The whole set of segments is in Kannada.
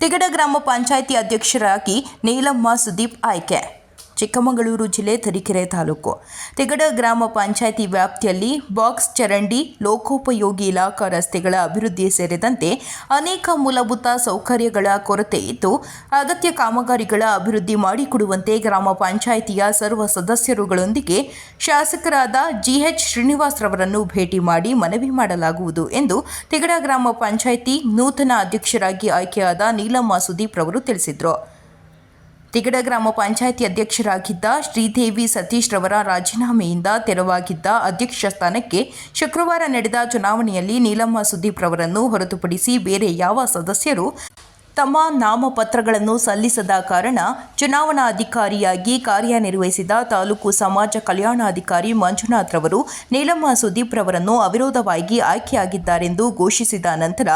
ತಿಗಡ ಗ್ರಾಮ ಪಂಚಾಯಿತಿ ಅಧ್ಯಕ್ಷರಾಗಿ ನೀಲಮ್ಮ ಸುದೀಪ್ ಆಯ್ಕೆ. ಚಿಕ್ಕಮಗಳೂರು ಜಿಲ್ಲೆ ತರೀಕೆರೆ ತಾಲೂಕು. ತಿಗಡ ಗ್ರಾಮ ಪಂಚಾಯಿತಿ ವ್ಯಾಪ್ತಿಯಲ್ಲಿ ಬಾಕ್ಸ್ ಚರಂಡಿ, ಲೋಕೋಪಯೋಗಿ ಇಲಾಖಾ ರಸ್ತೆಗಳ ಅಭಿವೃದ್ಧಿ ಸೇರಿದಂತೆ ಅನೇಕ ಮೂಲಭೂತ ಸೌಕರ್ಯಗಳ ಕೊರತೆ ಇದ್ದು, ಅಗತ್ಯ ಕಾಮಗಾರಿಗಳ ಅಭಿವೃದ್ಧಿ ಮಾಡಿಕೊಡುವಂತೆ ಗ್ರಾಮ ಪಂಚಾಯಿತಿಯ ಸರ್ವ ಸದಸ್ಯರುಗಳೊಂದಿಗೆ ಶಾಸಕರಾದ ಜಿಎಚ್ ಶ್ರೀನಿವಾಸ್ ರವರನ್ನು ಭೇಟಿ ಮಾಡಿ ಮನವಿ ಮಾಡಲಾಗುವುದು ಎಂದು ತಿಗಡ ಗ್ರಾಮ ಪಂಚಾಯಿತಿ ನೂತನ ಅಧ್ಯಕ್ಷರಾಗಿ ಆಯ್ಕೆಯಾದ ನೀಲಮ್ಮ ಸುದೀಪ್ ಅವರು ತಿಳಿಸಿದರು. ತಿಗಡ ಗ್ರಾಮ ಪಂಚಾಯಿತಿ ಅಧ್ಯಕ್ಷರಾಗಿದ್ದ ಶ್ರೀದೇವಿ ಸತೀಶ್ ರವರ ರಾಜೀನಾಮೆಯಿಂದ ತೆರವಾಗಿದ್ದ ಅಧ್ಯಕ್ಷ ಸ್ಥಾನಕ್ಕೆ ಶುಕ್ರವಾರ ನಡೆದ ಚುನಾವಣೆಯಲ್ಲಿ ನೀಲಮ್ಮ ಸುದೀಪ್ ರವರನ್ನು ಹೊರತುಪಡಿಸಿ ಬೇರೆ ಯಾವ ಸದಸ್ಯರು ತಮ್ಮ ನಾಮಪತ್ರಗಳನ್ನು ಸಲ್ಲಿಸದ ಕಾರಣ ಚುನಾವಣಾಧಿಕಾರಿಯಾಗಿ ಕಾರ್ಯನಿರ್ವಹಿಸಿದ ತಾಲೂಕು ಸಮಾಜ ಕಲ್ಯಾಣಾಧಿಕಾರಿ ಮಂಜುನಾಥ್ ರವರು ನೀಲಮ್ಮ ಸುದೀಪ್ ರವರನ್ನು ಅವಿರೋಧವಾಗಿ ಆಯ್ಕೆಯಾಗಿದ್ದಾರೆಂದು ಘೋಷಿಸಿದ ನಂತರ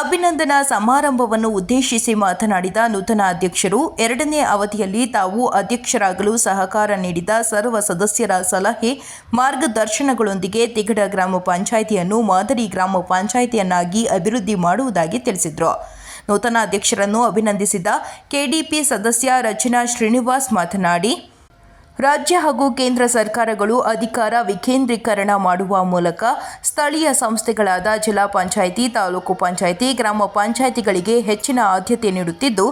ಅಭಿನಂದನಾ ಸಮಾರಂಭವನ್ನು ಉದ್ದೇಶಿಸಿ ಮಾತನಾಡಿದ ನೂತನ ಅಧ್ಯಕ್ಷರು, ಎರಡನೇ ಅವಧಿಯಲ್ಲಿ ತಾವು ಅಧ್ಯಕ್ಷರಾಗಲು ಸಹಕಾರ ನೀಡಿದ ಸರ್ವ ಸದಸ್ಯರ ಸಲಹೆ, ಮಾರ್ಗದರ್ಶನಗಳೊಂದಿಗೆ ತಿಗಡ ಗ್ರಾಮ ಪಂಚಾಯಿತಿಯನ್ನು ಮಾದರಿ ಗ್ರಾಮ ಪಂಚಾಯಿತಿಯನ್ನಾಗಿ ಅಭಿವೃದ್ಧಿ ಮಾಡುವುದಾಗಿ ತಿಳಿಸಿದರು. ನೂತನ ಅಧ್ಯಕ್ಷರನ್ನು ಅಭಿನಂದಿಸಿದ ಕೆಡಿಪಿ ಸದಸ್ಯ ರಚನಾ ಶ್ರೀನಿವಾಸ್ ಮಾತನಾಡಿ ರಾಜ್ಯ ಹಾಗೂ ಕೇಂದ್ರ ಸರ್ಕಾರಗಳು ಅಧಿಕಾರ ವಿಕೇಂದ್ರೀಕರಣ ಮಾಡುವ ಮೂಲಕ ಸ್ಥಳೀಯ ಸಂಸ್ಥೆಗಳಾದ ಜಿಲ್ಲಾ ಪಂಚಾಯಿತಿ, ತಾಲೂಕು ಪಂಚಾಯಿತಿ, ಗ್ರಾಮ ಪಂಚಾಯಿತಿಗಳಿಗೆ ಹೆಚ್ಚಿನ ಆದ್ಯತೆ ನೀಡುತ್ತಿದ್ದು,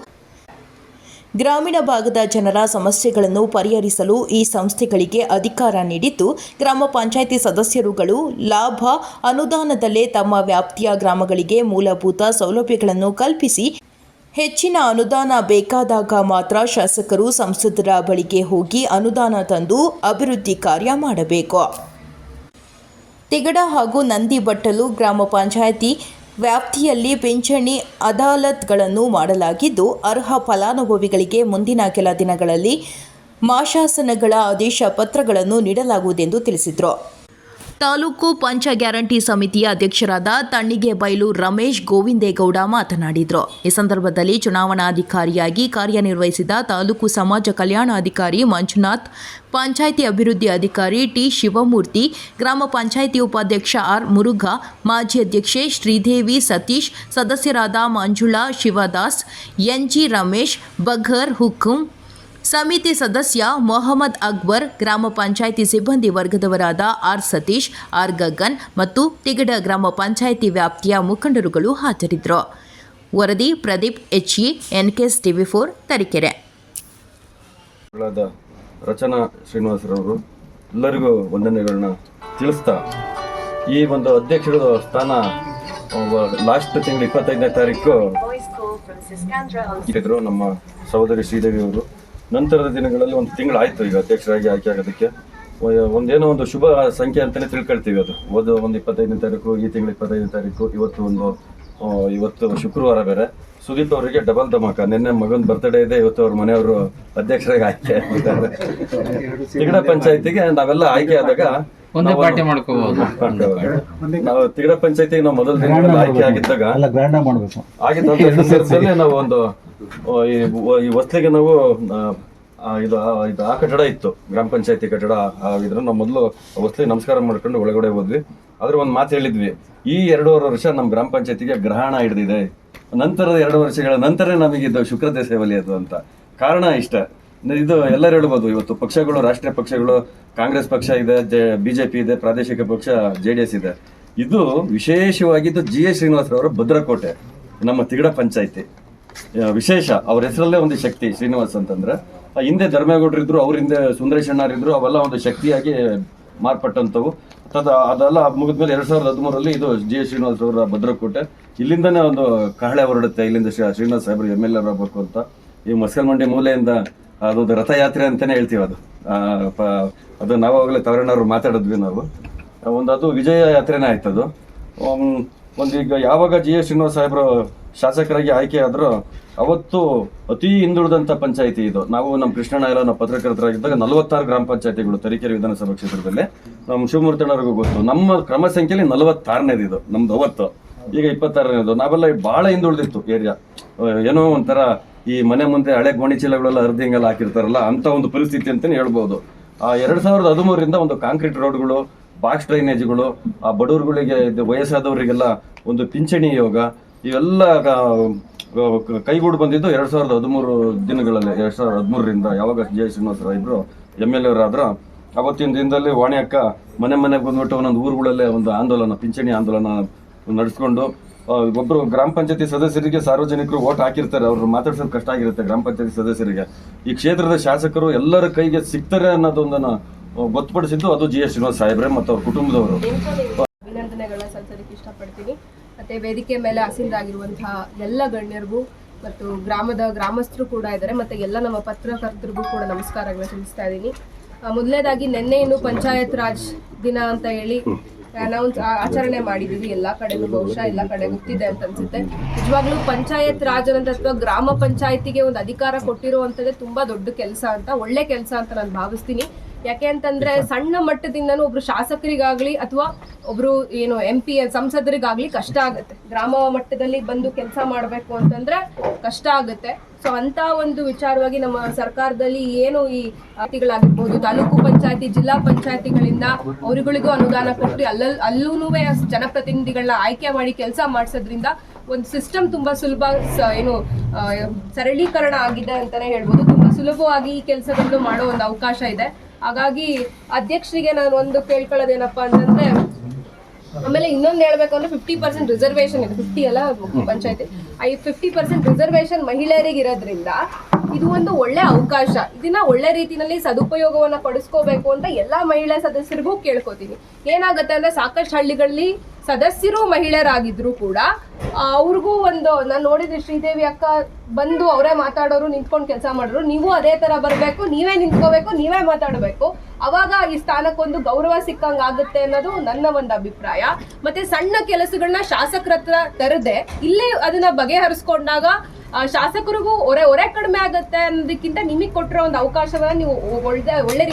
ಗ್ರಾಮೀಣ ಭಾಗದ ಜನರ ಸಮಸ್ಯೆಗಳನ್ನು ಪರಿಹರಿಸಲು ಈ ಸಂಸ್ಥೆಗಳಿಗೆ ಅಧಿಕಾರ ನೀಡಿದ್ದು, ಗ್ರಾಮ ಪಂಚಾಯಿತಿ ಸದಸ್ಯರುಗಳು ಲಾಭ ಅನುದಾನದಲ್ಲೇ ತಮ್ಮ ವ್ಯಾಪ್ತಿಯ ಗ್ರಾಮಗಳಿಗೆ ಮೂಲಭೂತ ಸೌಲಭ್ಯಗಳನ್ನು ಕಲ್ಪಿಸಿ ಹೆಚ್ಚಿನ ಅನುದಾನ ಬೇಕಾದಾಗ ಮಾತ್ರ ಶಾಸಕರು ಸಂಸದರ ಬಳಿಗೆ ಹೋಗಿ ಅನುದಾನ ತಂದು ಅಭಿವೃದ್ಧಿ ಕಾರ್ಯ ಮಾಡಬೇಕು. ತಿಗಡ ಹಾಗೂ ನಂದಿಬಟ್ಟಲು ಗ್ರಾಮ ಪಂಚಾಯಿತಿ ವ್ಯಾಪ್ತಿಯಲ್ಲಿ ಪಿಂಚಣಿ ಅದಾಲತ್ಗಳನ್ನು ಮಾಡಲಾಗಿದ್ದು, ಅರ್ಹ ಫಲಾನುಭವಿಗಳಿಗೆ ಮುಂದಿನ ಕೆಲ ದಿನಗಳಲ್ಲಿ ಮಾಶಾಸನಗಳ ಆದೇಶ ಪತ್ರಗಳನ್ನು ನೀಡಲಾಗುವುದೆಂದು ತಿಳಿಸಿದರು. ತಾಲೂಕು ಪಂಚ ಗ್ಯಾರಂಟಿ ಸಮಿತಿಯ ಅಧ್ಯಕ್ಷರಾದ ತಣ್ಣಿಗೆ ಬೈಲು ರಮೇಶ್ ಗೋವಿಂದೇಗೌಡ ಮಾತನಾಡಿದರು. ಈ ಸಂದರ್ಭದಲ್ಲಿ ಚುನಾವಣಾಧಿಕಾರಿಯಾಗಿ ಕಾರ್ಯನಿರ್ವಹಿಸಿದ ತಾಲೂಕು ಸಮಾಜ ಕಲ್ಯಾಣಾಧಿಕಾರಿ ಮಂಜುನಾಥ್, ಪಂಚಾಯಿತಿ ಅಭಿವೃದ್ಧಿ ಅಧಿಕಾರಿ ಟಿ ಶಿವಮೂರ್ತಿ, ಗ್ರಾಮ ಪಂಚಾಯಿತಿ ಉಪಾಧ್ಯಕ್ಷ ಆರ್ ಮುರುಘಾ, ಮಾಜಿ ಅಧ್ಯಕ್ಷೆ ಶ್ರೀದೇವಿ ಸತೀಶ್, ಸದಸ್ಯರಾದ ಮಂಜುಳಾ ಶಿವದಾಸ್ ಎನ್ಜಿ ರಮೇಶ್, ಬಘರ್ ಹುಕುಂ ಸಮಿತಿ ಸದಸ್ಯ ಮೊಹಮ್ಮದ್ ಅಕ್ಬರ್ ಗ್ರಾಮ ಪಂಚಾಯಿತಿ ಸಿಬ್ಬಂದಿ ವರ್ಗದವರಾದ ಆರ್ ಸತೀಶ್ ಆರ್ ಗಗನ್ ಮತ್ತು ತಿಗಡ ಗ್ರಾಮ ಪಂಚಾಯಿತಿ ವ್ಯಾಪ್ತಿಯ ಮುಖಂಡರುಗಳು ಹಾಜರಿದ್ದರು. ವರದಿ Pradeep H E NKS TV four Tarikere. Rachana ಶ್ರೀನಿವಾಸರವರು ಎಲ್ಲರಿಗೂ ವಂದನೆಗಳನ್ನ ತಿಳಿಸ್ತಾ ಈ ಒಂದು ಅಧ್ಯಕ್ಷರ ಸ್ಥಾನ ಲಾಸ್ಟ್ ತಿಂಗಳು ಇಪ್ಪತ್ತೈದನೇ ತಾರೀಕು ನಮ್ಮ ಸಹೋದರಿ ಶ್ರೀದೇವಿ ಅವರು. ನಂತರದ ದಿನಗಳಲ್ಲಿ ಒಂದು ತಿಂಗಳಾಯಿತು ಈಗ ಅಧ್ಯಕ್ಷರಾಗಿ ಆಯ್ಕೆ ಆಗೋದಕ್ಕೆ. ಒಂದೇನೋ ಒಂದು ಶುಭ ಸಂಖ್ಯೆ ಅಂತಲೇ ತಿಳ್ಕೊಳ್ತೀವಿ ಅದು. ಒಂದು ಒಂದು ಇಪ್ಪತ್ತೈದನೇ ತಾರೀಕು ಈ ತಿಂಗಳು ಇಪ್ಪತ್ತೈದನೇ ತಾರೀಕು ಇವತ್ತು ಒಂದು ಇವತ್ತು ಶುಕ್ರವಾರ ಬೇರೆ. ಸುದೀಪ್ ಅವರಿಗೆ ಡಬಲ್ ಧಮಾಕ. ನಿನ್ನೆ ಮಗನ ಬರ್ತಡೇ ಇದೆ ಇವತ್ತು ಅವ್ರ ಮನೆಯವರು ಅಧ್ಯಕ್ಷರಾಗಿ ಆಯ್ಕೆ ತಿಗಡ ಪಂಚಾಯತಿಗೆ ನಾವೆಲ್ಲ ಆಯ್ಕೆ ಆದಾಗ ಒಂದೇ ನಾವು- ಪಾರ್ಟಿ ಮಾಡ್ಕೋಬಹುದು ನಾವು ತಿಗಡ ಪಂಚಾಯತಿ ನಾವು ಮೊದಲ ದಿನಗಳಲ್ಲಿ ಆಯ್ಕೆ ಆಗಿದ್ದಾಗ ಆಗಿದ್ದಾಗ ಗ್ರ್ಯಾಂಡ್ ಆಗಿ ಮಾಡಬೇಕು. ಆಗಿದ್ದಂತ ಸಂದರ್ಭದಲ್ಲಿ ನಾವು ಒಂದು ಈ ವ- ಈ ಹೊಸ್ಲಿಗೆ ನಾವು ಇದು ಇದು, ಆ ಕಟ್ಟಡ ಇತ್ತು, ಗ್ರಾಮ ಪಂಚಾಯತಿ ಕಟ್ಟಡ ಆಗಿದ್ರೆ ನಾವು ಮೊದಲು ವಸ್ತಿಗೆ ನಮಸ್ಕಾರ ಮಾಡ್ಕೊಂಡು ಒಳಗಡೆ ಹೋದ್ವಿ. ಆದ್ರೆ ಒಂದು ಮಾತು ಹೇಳಿದ್ವಿ, ಈ ಎರಡೂವರೆ ವರ್ಷ ನಮ್ಮ ಗ್ರಾಮ ಪಂಚಾಯತಿಗೆ ಗ್ರಹಣ ಹಿಡಿದಿದೆ. ನಂತರದ ಎರಡು ವರ್ಷಗಳ ನಂತರ ನಮಗೆ ಇದು ಶುಕ್ರ ದಶೆ ಒಲಿಯೋದು ಅಂತ. ಕಾರಣ ಇಷ್ಟ. ಇದು ಎಲ್ಲರೂ ಹೇಳ್ಬೋದು, ಇವತ್ತು ಪಕ್ಷಗಳು, ರಾಷ್ಟ್ರೀಯ ಪಕ್ಷಗಳು, ಕಾಂಗ್ರೆಸ್ ಪಕ್ಷ ಇದೆ ಬಿಜೆಪಿ ಇದೆ, ಪ್ರಾದೇಶಿಕ ಪಕ್ಷ, ಜೆ ಡಿ ಎಸ್ ಇದೆ. ಇದು ವಿಶೇಷವಾಗಿದ್ದು ಜಿ ಎಸ್ ಶ್ರೀನಿವಾಸರವರ ಭದ್ರಕೋಟೆ, ನಮ್ಮ ತಿಗಡ ಪಂಚಾಯತಿ. ವಿಶೇಷ, ಅವ್ರ ಹೆಸರಲ್ಲೇ ಒಂದು ಶಕ್ತಿ, ಶ್ರೀನಿವಾಸ್ ಅಂತಂದ್ರೆ. ಹಿಂದೆ ಧರ್ಮೇಗೌಡರು ಇದ್ರು, ಅವ್ರ ಹಿಂದೆ ಸುಂದರೇಶ್ ಅಣ್ಣಾರಿದ್ರು ಅವೆಲ್ಲ ಒಂದು ಶಕ್ತಿಯಾಗಿ ಮಾರ್ಪಟ್ಟಂಥವು. ತದ, ಅದೆಲ್ಲ ಮುಗಿದ್ಮೇಲೆ ಎರಡ್ ಸಾವಿರದ ಹದಿಮೂರಲ್ಲಿ ಇದು ಜಿ ಎಸ್ ಶ್ರೀನಿವಾಸ್ ಅವರ ಭದ್ರಕೋಟೆ. ಇಲ್ಲಿಂದನೇ ಒಂದು ಕಹಳೆ ಹೊರಡುತ್ತೆ, ಇಲ್ಲಿಂದ ಶ್ರೀ- ಶ್ರೀನಿವಾಸ್ ಸಾಹೇಬರು ಎಂ ಎಲ್ ಎ ಆಗಬೇಕು ಅಂತ. ಈ ಮಸ್ಕಲ್ ಮಂಡಿ ಮೂಲೆಯಿಂದ ಅದೊಂದು ರಥಯಾತ್ರೆ ಅಂತಾನೆ ಹೇಳ್ತೀವಿ ಅದು. ಅದು ನಾವಾಗಲೇ ತವರಣ್ಣವ್ರು ಮಾತಾಡಿದ್ವಿ ನಾವು. ಒಂದು ಅದು ವಿಜಯ ಯಾತ್ರೆನೇ ಆಯ್ತು ಅದು ಒಂದು ಈಗ ಯಾವಾಗ ಜಿ ಎಸ್ ಶ್ರೀನಿವಾಸ್ ಸಾಹೇಬರು ಶಾಸಕರಾಗಿ ಆಯ್ಕೆ ಆದ್ರು ಅವತ್ತು ಅತಿ ಹಿಂದುಳಿದಂತ ಪಂಚಾಯಿತಿ ಇದು. ನಾವು ನಮ್ಮ ಕೃಷ್ಣಣ್ಣ ನಾವು ಪತ್ರಕರ್ತರಾಗಿದ್ದಾಗ ನಲವತ್ತಾರು ಗ್ರಾಮ ಪಂಚಾಯಿತಿಗಳು ತರೀಕೆರೆ ವಿಧಾನಸಭಾ ಕ್ಷೇತ್ರದಲ್ಲಿ. ನಮ್ಮ ಶಿವಮೂರ್ತಿಯಣ್ಣವ್ರಿಗೂ ಗೊತ್ತು. ನಮ್ಮ ಕ್ರಮ ಸಂಖ್ಯೆಯಲ್ಲಿ ನಲವತ್ತಾರನೇದು ಇದು, ನಮ್ದು ಅವತ್ತು. ಈಗ ಇಪ್ಪತ್ತಾರನೇದು. ನಾವೆಲ್ಲ ಭಾಳ ಹಿಂದುಳಿದಿತ್ತು ಏರಿಯಾ. ಏನೋ ಒಂಥರ ಈ ಮನೆ ಮುಂದೆ ಹಳೆ ಗೋಣಿ ಚೀಲಗಳೆಲ್ಲ ಅರ್ಧಿಂಗೆಲ್ಲ ಹಾಕಿರ್ತಾರಲ್ಲ, ಅಂತ ಒಂದು ಪರಿಸ್ಥಿತಿ ಅಂತಲೇ ಹೇಳ್ಬೋದು. ಆ ಎರಡು ಸಾವಿರದ ಹದಿಮೂರರಿಂದ ಒಂದು ಕಾಂಕ್ರೀಟ್ ರೋಡ್ಗಳು, ಬಾಕ್ಸ್ ಡ್ರೈನೇಜ್ಗಳು, ಆ ಬಡವರುಗಳಿಗೆ ವಯಸ್ಸಾದವರಿಗೆಲ್ಲ ಒಂದು ಪಿಂಚಣಿ ಯೋಗ ಇವೆಲ್ಲ ಕೈಗೂಡು ಬಂದಿದ್ದು ಎರಡ್ ಸಾವಿರದ ಹದಿಮೂರು ದಿನಗಳಲ್ಲಿ, ಎರಡು ಸಾವಿರದ ಹದಿಮೂರರಿಂದ. ಯಾವಾಗ ಜೆ ಶ್ರೀನಿವಾಸರಾವ್ ಇಬ್ರು ಎಂ ಎಲ್ ಎರಾದ್ರ ಅವತ್ತಿನ ದಿನದಲ್ಲಿ ವಾಣಿ ಅಕ್ಕ ಮನೆ ಮನೆಗೆ ಬಂದ್ಬಿಟ್ಟು ಒಂದೊಂದು ಊರುಗಳಲ್ಲೇ ಒಂದು ಆಂದೋಲನ, ಪಿಂಚಣಿ ಆಂದೋಲನ ನಡೆಸ್ಕೊಂಡು ಒಬ್ಬರು ಗ್ರಾಮ ಪಂಚಾಯತಿ ಸದಸ್ಯರಿಗೆ ಸಾರ್ವಜನಿಕರು ಓಟ್ ಹಾಕಿರ್ತಾರೆ. ಅವ್ರು ಮಾತಾಡ್ಸೋದು ಕಷ್ಟ ಆಗಿರುತ್ತೆ ಗ್ರಾಮ ಪಂಚಾಯತಿ ಸದಸ್ಯರಿಗೆ. ಈ ಕ್ಷೇತ್ರದ ಶಾಸಕರು ಎಲ್ಲರ ಕೈಗೆ ಸಿಗ್ತಾರೆ ಅನ್ನೋದೊಂದನ್ನು ಗೊತ್ತುಪಡಿಸಿದ್ದು ಅದು ಜಿ ಎಸ್ ಶ್ರೀನಿವಾಸ್ ಸಾಹೇಬ್ರೆ ಮತ್ತು ಅವ್ರ ಕುಟುಂಬದವರು. ಅಭಿನಂದನೆಗಳನ್ನ ಸಲ್ಲಿಸೋದಕ್ಕೆ ಇಷ್ಟಪಡ್ತೀನಿ. ಮತ್ತೆ ವೇದಿಕೆ ಮೇಲೆ ಆಸೀನರಾಗಿರುವಂತಹ ಎಲ್ಲ ಗಣ್ಯರಿಗೂ ಮತ್ತು ಗ್ರಾಮದ ಗ್ರಾಮಸ್ಥರು ಕೂಡ ಇದ್ದಾರೆ. ಮತ್ತೆ ಎಲ್ಲ ನಮ್ಮ ಪತ್ರಕರ್ತರಿಗೂ ಕೂಡ ನಮಸ್ಕಾರಗಳು ತಿಳಿಸ್ತಾ ಇದ್ದೀನಿ. ಮೊದಲನೇದಾಗಿ ನಿನ್ನೆ ಇನ್ನು ಪಂಚಾಯತ್ ರಾಜ್ ದಿನ ಅಂತ ಹೇಳಿ ಅನೌನ್ಸ್ ಆಚರಣೆ ಮಾಡಿದೀವಿ ಎಲ್ಲ ಕಡೆಗೂ ಬಹುಶಃ ಎಲ್ಲ ಕಡೆ ಗೊತ್ತಿದೆ ಅಂತ ಅನ್ಸುತ್ತೆ. ನಿಜವಾಗ್ಲೂ ಪಂಚಾಯತ್ ರಾಜ್ ಅನ್ನೋದು ಅಥವಾ ಗ್ರಾಮ ಪಂಚಾಯತಿಗೆ ಒಂದು ಅಧಿಕಾರ ಕೊಟ್ಟಿರುವಂಥದ್ದೇ ತುಂಬಾ ದೊಡ್ಡ ಕೆಲಸ ಅಂತ, ಒಳ್ಳೆ ಕೆಲಸ ಅಂತ ನಾನು ಭಾವಿಸ್ತೀನಿ. ಯಾಕೆ ಅಂತಂದ್ರೆ ಸಣ್ಣ ಮಟ್ಟದಿಂದನೂ ಒಬ್ರು ಶಾಸಕರಿಗಾಗ್ಲಿ ಅಥವಾ ಒಬ್ರು ಏನು ಎಂ ಪಿ ಸಂಸದರಿಗಾಗ್ಲಿ ಕಷ್ಟ ಆಗುತ್ತೆ. ಗ್ರಾಮ ಮಟ್ಟದಲ್ಲಿ ಬಂದು ಕೆಲಸ ಮಾಡಬೇಕು ಅಂತಂದ್ರೆ ಕಷ್ಟ ಆಗುತ್ತೆ. ಸೊ ಅಂತ ಒಂದು ವಿಚಾರವಾಗಿ ನಮ್ಮ ಸರ್ಕಾರದಲ್ಲಿ ಏನು ಈ ಆತಿಗಳಾಗಿರ್ಬೋದು ತಾಲೂಕು ಪಂಚಾಯತಿ ಜಿಲ್ಲಾ ಪಂಚಾಯತಿಗಳಿಂದ ಅವರುಗಳಿಗೂ ಅನುದಾನ ಕೊಟ್ಟು ಅಲ್ಲಲ್ಲಿ ಅಲ್ಲೂ ಜನಪ್ರತಿನಿಧಿಗಳನ್ನ ಆಯ್ಕೆ ಮಾಡಿ ಕೆಲಸ ಮಾಡಿಸೋದ್ರಿಂದ ಒಂದು ಸಿಸ್ಟಮ್ ತುಂಬಾ ಸುಲಭ ಏನು ಸರಳೀಕರಣ ಆಗಿದೆ ಅಂತಾನೆ ಹೇಳ್ಬೋದು. ತುಂಬಾ ಸುಲಭವಾಗಿ ಈ ಕೆಲಸಗಳನ್ನು ಮಾಡೋ ಒಂದು ಅವಕಾಶ ಇದೆ. ಹಾಗಾಗಿ ಅಧ್ಯಕ್ಷರಿಗೆ ನಾನು ಒಂದು ಕೇಳ್ಕೊಳ್ಳೋದೇನಪ್ಪ ಅಂತಂದ್ರೆ, ಆಮೇಲೆ ಇನ್ನೊಂದು ಹೇಳ್ಬೇಕು ಅಂದ್ರೆ ಫಿಫ್ಟಿ ಪರ್ಸೆಂಟ್ ರಿಸರ್ವೇಶನ್ ಇದೆ ಫಿಫ್ಟಿ ಅಲ್ಲ ಪಂಚಾಯತಿ. ಐ ಫಿಫ್ಟಿ ಪರ್ಸೆಂಟ್ ರಿಸರ್ವೇಶನ್ ಮಹಿಳೆಯರಿಗೆ ಇರೋದ್ರಿಂದ ಇದು ಒಂದು ಒಳ್ಳೆ ಅವಕಾಶ. ಇದನ್ನ ಒಳ್ಳೆ ರೀತಿಯಲ್ಲಿ ಸದುಪಯೋಗವನ್ನ ಪಡಿಸ್ಕೋಬೇಕು ಅಂತ ಎಲ್ಲಾ ಮಹಿಳಾ ಸದಸ್ಯರಿಗೂ ಕೇಳ್ಕೊತೀನಿ. ಏನಾಗುತ್ತೆ ಅಂದ್ರೆ ಸಾಕಷ್ಟು ಹಳ್ಳಿಗಳಲ್ಲಿ ಸದಸ್ಯರು ಮಹಿಳೆಯರಾಗಿದ್ರು ಕೂಡ ಅವ್ರಿಗೂ ಒಂದು, ನಾನು ನೋಡಿದ್ರೆ ಶ್ರೀದೇವಿ ಅಕ್ಕ ಬಂದು ಅವರೇ ಮಾತಾಡೋರು, ನಿಂತ್ಕೊಂಡು ಕೆಲಸ ಮಾಡಿದ್ರು. ನೀವು ಅದೇ ತರ ಬರಬೇಕು, ನೀವೇ ನಿಂತ್ಕೋಬೇಕು, ನೀವೇ ಮಾತಾಡಬೇಕು. ಅವಾಗ ಈ ಸ್ಥಾನಕ್ಕೊಂದು ಗೌರವ ಸಿಕ್ಕಂಗೆ ಆಗುತ್ತೆ ಅನ್ನೋದು ನನ್ನ ಒಂದು ಅಭಿಪ್ರಾಯ. ಮತ್ತೆ ಸಣ್ಣ ಕೆಲಸಗಳನ್ನ ಶಾಸಕರ ಹತ್ರ ತರದೆ, ಇಲ್ಲೇ ಅದನ್ನ ಬಗೆಹರಿಸ್ಕೊಂಡಾಗ ಶಾಸಕರಿಗೂ ಒರೆ ಒರೆ ಕಡಿಮೆ ಆಗುತ್ತೆ ಅನ್ನೋದಕ್ಕಿಂತ ನಿಮಗೆ ಕೊಟ್ಟಿರೋ ಒಂದು ಅವಕಾಶವನ್ನ ನೀವು ಒಳ್ಳೆ ಒಳ್ಳೆ ರೀತಿ